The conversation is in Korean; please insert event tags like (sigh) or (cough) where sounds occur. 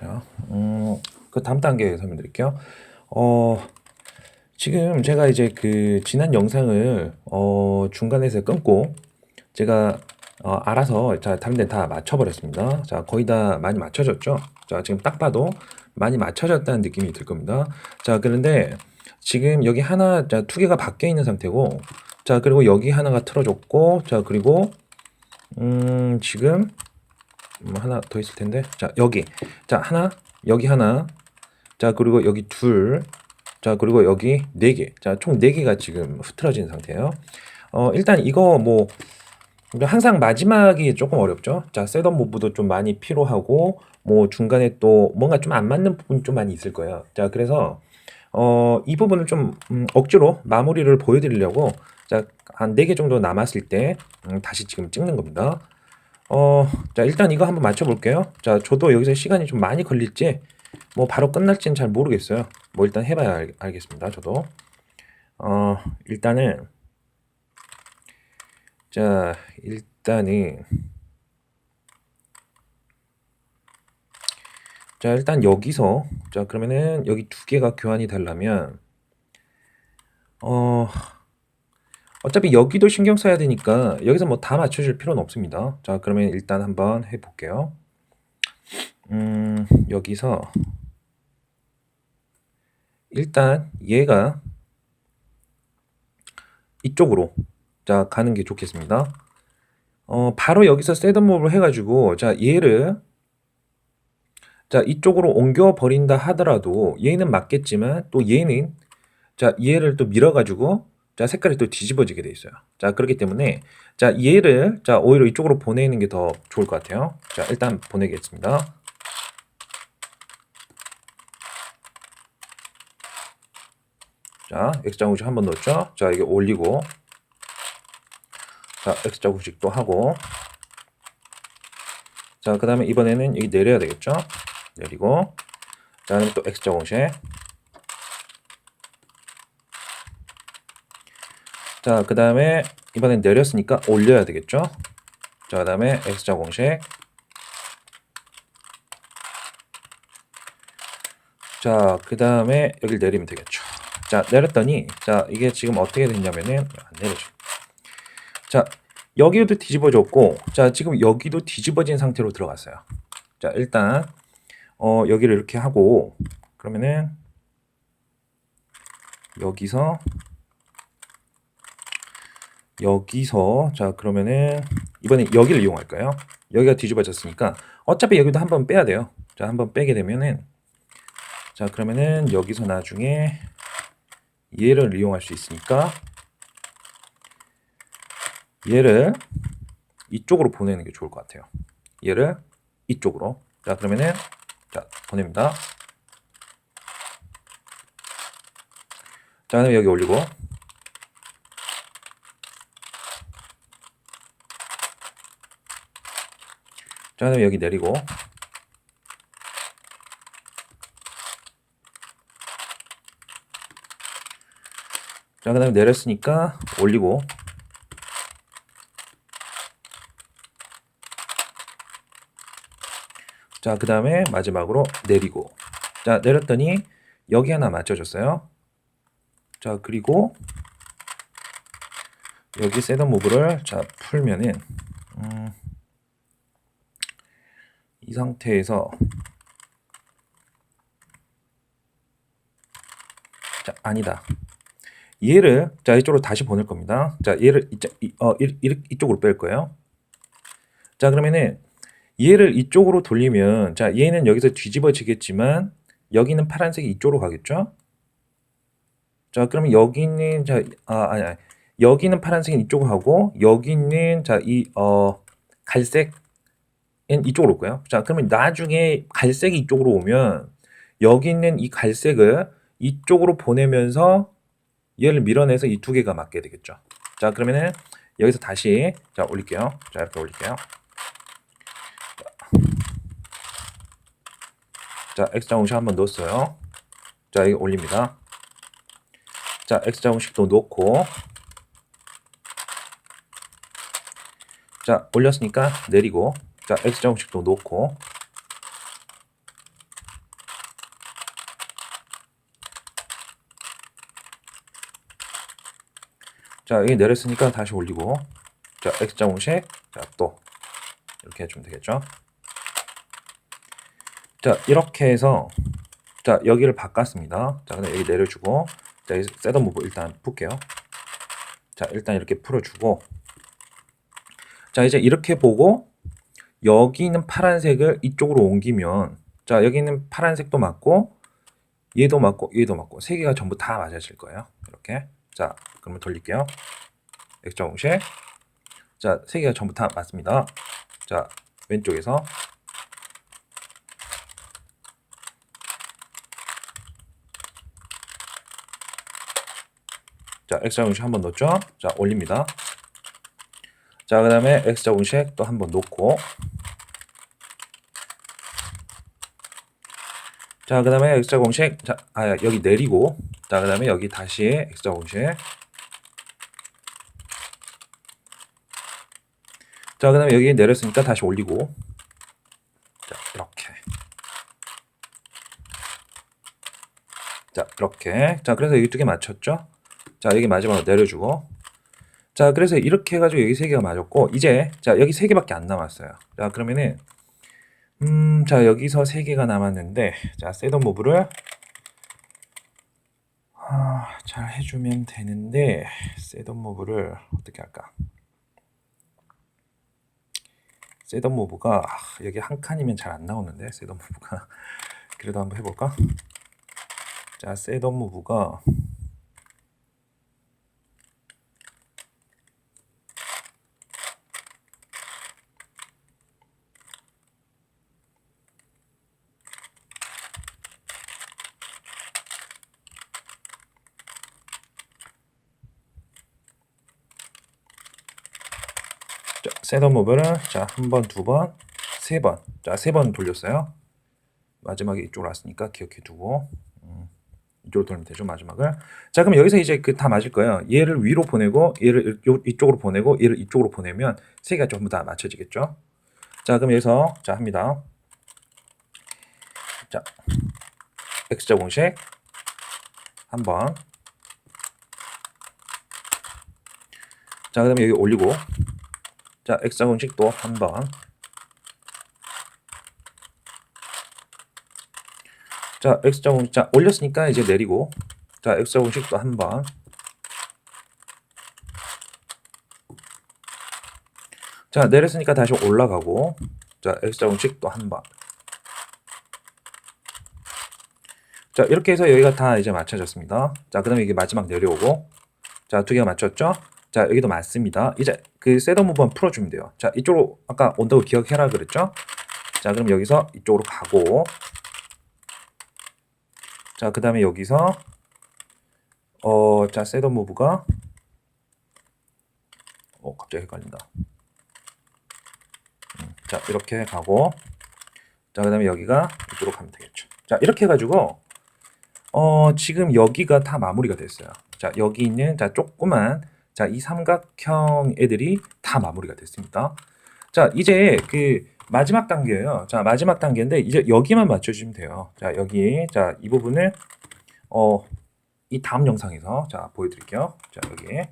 자, 음, 그 다음 단계 설명드릴게요. 어, 지금 제가 이제 그 지난 영상을 어, 중간에서 끊고 제가 어, 알아서 자, 다른 데 다 맞춰버렸습니다. 자, 거의 다 많이 맞춰졌죠? 자, 지금 딱 봐도 많이 맞춰졌다는 느낌이 들 겁니다. 자, 그런데 지금 여기 하나, 자, 두 개가 바뀌어 있는 상태고, 자, 그리고 여기 하나가 틀어졌고, 자, 그리고, 음, 지금, 음, 하나 더 있을 텐데, 자, 여기, 자, 하나, 여기 하나, 자, 그리고 여기 둘, 자, 그리고 여기 네 개, 자, 총 네 개가 지금 흐트러진 상태예요. 어, 일단 이거 뭐, 항상 마지막이 조금 어렵죠. 자, 셋업 모브도 좀 많이 필요하고, 뭐 중간에 또 뭔가 좀 안 맞는 부분이 좀 많이 있을 거예요. 자, 그래서 어, 이 부분을 좀 음, 억지로 마무리를 보여드리려고 자, 한 네 개 정도 남았을 때 음, 다시 지금 찍는 겁니다. 어, 자, 일단 이거 한번 맞춰볼게요. 자, 저도 여기서 시간이 좀 많이 걸릴지 뭐 바로 끝날지는 잘 모르겠어요. 뭐 일단 해봐야 알, 알겠습니다. 저도. 어, 일단은 자, 일단은 자, 일단 여기서 자, 그러면은 여기 두 개가 교환이 되려면 어 어차피 여기도 신경 써야 되니까 여기서 뭐 다 맞춰줄 필요는 없습니다. 자, 그러면 일단 한번 해 볼게요. 음, 여기서 일단 얘가 이쪽으로 자 가는 게 좋겠습니다. 어, 바로 여기서 셋업몹을 해가지고 자 얘를 자 이쪽으로 옮겨 버린다 하더라도 얘는 맞겠지만 또 얘는 자 얘를 또 밀어가지고 자 색깔이 또 뒤집어지게 돼 있어요. 자 그렇기 때문에 자 얘를 자 오히려 이쪽으로 보내는 게 더 좋을 것 같아요. 자 일단 보내겠습니다. 자 X자공식 한 번 넣었죠. 자 이게 올리고 자 X자공식 또 하고 자 그 다음에 이번에는 여기 내려야 되겠죠. 내리고 자또 X자공식 자, 그 다음에 이번엔 내렸으니까 올려야 되겠죠? 자, 그 다음에 X자 공식. 자, 그 다음에 여기를 내리면 되겠죠. 자, 내렸더니, 자, 이게 지금 어떻게 됐냐면은, 안 내려져. 자, 여기도 뒤집어졌고, 자, 지금 여기도 뒤집어진 상태로 들어갔어요. 자, 일단, 어, 여기를 이렇게 하고, 그러면은, 여기서, 여기서 자 그러면은 이번에 여기를 이용할까요? 여기가 뒤집어졌으니까 어차피 여기도 한번 빼야 돼요. 자 한번 빼게 되면은 자 그러면은 여기서 나중에 얘를 이용할 수 있으니까 얘를 이쪽으로 보내는 게 좋을 것 같아요. 얘를 이쪽으로 자 그러면은 자 보냅니다. 자 그다음에 여기 올리고 자, 그다음에 여기 내리고. 자, 그다음에 내렸으니까 올리고. 자, 그다음에 마지막으로 내리고. 자, 내렸더니 여기 하나 맞춰줬어요. 자, 그리고 여기 셋업 모브를 자 풀면은 음, 이 상태에서 자 아니다. 얘를 자 이쪽으로 다시 보낼 겁니다. 자 얘를 이, 이, 어, 이, 이, 이쪽으로 뺄 거예요. 자 그러면은 얘를 이쪽으로 돌리면 자 얘는 여기서 뒤집어지겠지만 여기는 파란색이 이쪽으로 가겠죠? 자 그러면 여기는 자 아, 아니, 아니. 여기는 파란색이 이쪽으로 가고 여기는 자 이 어 갈색 이쪽으로 올까요? 자, 그러면 나중에 갈색이 이쪽으로 오면 여기 있는 이 갈색을 이쪽으로 보내면서 얘를 밀어내서 이 두 개가 맞게 되겠죠. 자, 그러면은 여기서 다시 자 올릴게요. 자, 이렇게 올릴게요. 자, X자 공식 한번 넣었어요. 자, 이거 올립니다. 자, X자 공식도 놓고 자, 올렸으니까 내리고 자, X자국식도 놓고. 자, 여기 내렸으니까 다시 올리고. 자, X자국식. 자, 또. 이렇게 해주면 되겠죠? 자, 이렇게 해서. 자, 여기를 바꿨습니다. 자, 근데 여기 내려주고. 자, 여기 셋업 무브 일단 풀게요. 자, 일단 이렇게 풀어주고. 자, 이제 이렇게 보고 여기 있는 파란색을 이쪽으로 옮기면. 자, 여기 있는 파란색도 맞고. 얘도 맞고, 얘도 맞고. 세 개가 전부 다 맞아질 거예요. 이렇게. 자, 그러면 돌릴게요. X자 공식. 자, 세 개가 전부 다 맞습니다. 자, 왼쪽에서 자, X자 공식 한번 넣었죠? 자, 올립니다. 자, 그 다음에 X자 공식 또 한번 놓고 자, 그 다음에 X자 공식 자, 아, 여기 내리고 자, 그 다음에 여기 다시 X자 공식 자, 그 다음에 여기 내렸으니까 다시 올리고. 자, 이렇게. 자, 이렇게. 자, 그래서 여기 두 개 맞췄죠? 자, 여기 마지막으로 내려주고. 자, 그래서 이렇게 해가지고 여기 세 개가 맞았고, 이제, 자, 여기 세 개밖에 안 남았어요. 자, 그러면은, 음, 자, 여기서 세 개가 남았는데, 자, 셋업 무브를, 아, 잘 해주면 되는데, 셋업 무브를 어떻게 할까? 셋업 무브가 아, 여기 한 칸이면 잘 안 나오는데 셋업 무브가 (laughs) 그래도 한번 해볼까? 자 셋업 무브가 자, 셋업 무브를 자, 한 번, 두 번, 세 번. 자, 세 번 돌렸어요. 마지막에 이쪽으로 왔으니까 기억해 두고 음, 이쪽으로 돌리면 되죠, 마지막을. 자, 그럼 여기서 이제 그 다 맞을 거예요. 얘를 위로 보내고 얘를 요- 이쪽으로 보내고 얘를 이쪽으로 보내면 세 개가 전부 다 맞춰지겠죠. 자, 그럼 여기서 자, 합니다. 자, X자 공식 한 번. 자, 그 다음에 여기 올리고 자, X자 공식 또한 번. 자, X자 공식 자, 올렸으니까 이제 내리고. 자, X자 공식 또한 번. 자, 내렸으니까 다시 올라가고. 자, X자 공식 또한 번. 자, 이렇게 해서 여기가 다 이제 맞춰졌습니다. 자, 그 다음에 이게 마지막 내려오고. 자, 두 개가 맞췄죠? 자, 여기도 맞습니다. 이제 그 셋업 무브만 풀어주면 돼요. 자, 이쪽으로 아까 온다고 기억해라 그랬죠? 자, 그럼 여기서 이쪽으로 가고. 자, 그 다음에 여기서 어, 자, 셋업 무브가 어, 갑자기 헷갈린다. 음, 자, 이렇게 가고. 자, 그 다음에 여기가 이쪽으로 가면 되겠죠. 자, 이렇게 해가지고 어, 지금 여기가 다 마무리가 됐어요. 자, 여기 있는 자, 조그만 자, 이 삼각형 애들이 다 마무리가 됐습니다. 자, 이제 그 마지막 단계예요. 자, 마지막 단계인데 이제 여기만 맞춰 주시면 돼요. 자, 여기 자, 이 부분을 어, 이 다음 영상에서 자, 보여 드릴게요. 자, 여기